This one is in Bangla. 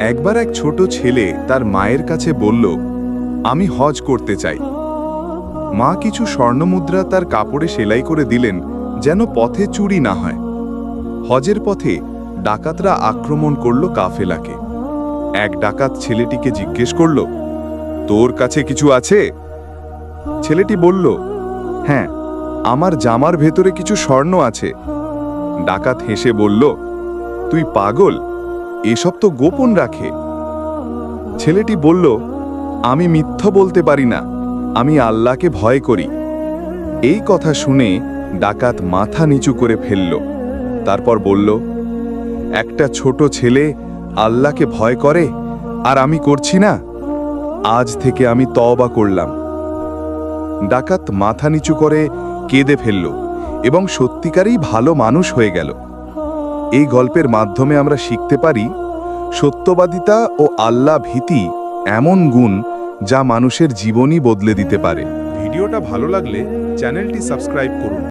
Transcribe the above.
একবার এক ছোট ছেলে তার মায়ের কাছে বলল, আমি হজ করতে চাই। মা কিছু স্বর্ণমুদ্রা তার কাপড়ে সেলাই করে দিলেন, যেন পথে চুরি না হয়। হজের পথে ডাকাতরা আক্রমণ করল কাফেলাকে। এক ডাকাত ছেলেটিকে জিজ্ঞেস করল, তোর কাছে কিছু আছে? ছেলেটি বলল হ্যাঁ আমার জামার ভেতরে কিছু স্বর্ণ আছে। ডাকাত হেসে বলল, তুই পাগল? এসব তো গোপন রাখে। ছেলেটি বলল, আমি মিথ্যা বলতে পারি না। আমি আল্লাহকে ভয় করি। এই কথা শুনে ডাকাত মাথা নিচু করে ফেলল। তারপর বলল, একটা ছোট ছেলে আল্লাহকে ভয় করে, আর আমি করছি না। আজ থেকে আমি তওবা করলাম। ডাকাত মাথা নিচু করে কেঁদে ফেলল এবং সত্যিকারেই ভালো মানুষ হয়ে গেল। এই গল্পের মাধ্যমে আমরা শিখতে পারি সত্যবাদিতা ও আল্লাহ ভীতি এমন গুণ যা মানুষের জীবনই বদলে দিতে পারে। ভিডিওটা ভালো লাগলে চ্যানেলটি সাবস্ক্রাইব করুন।